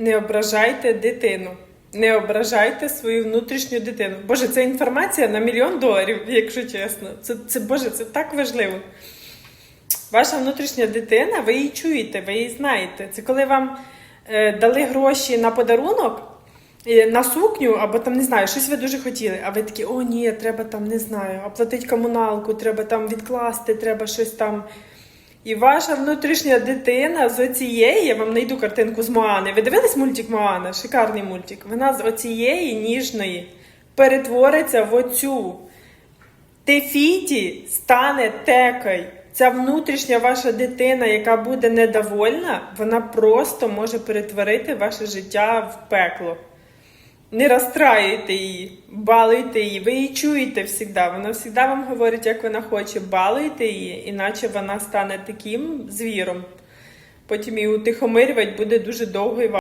Не ображайте дитину. Не ображайте свою внутрішню дитину. Боже, це інформація на мільйон доларів, якщо чесно. Це, це Боже, це так важливо. Ваша внутрішня дитина, ви її чуєте, ви її знаєте. Це коли вам е, дали гроші на подарунок, е, на сукню, або там не знаю, щось ви дуже хотіли, а ви такі, о, ні, треба там, не знаю, оплатити комуналку, треба там відкласти, треба щось там. І ваша внутрішня дитина з оцієї, я вам знайду картинку з Моани. Ви дивились мультик Моана? Шикарний мультик. Вона з оцієї ніжної перетвориться в оцю. Тефіті стане текой. Ця внутрішня ваша дитина, яка буде недовольна, вона просто може перетворити ваше життя в пекло. Не розстраюйте її, балуйте її. Ви її чуєте завжди. Вона завжди вам говорить, як вона хоче. Балуйте її, іначе вона стане таким звіром. Потім її утихомирювати буде дуже довго і важко.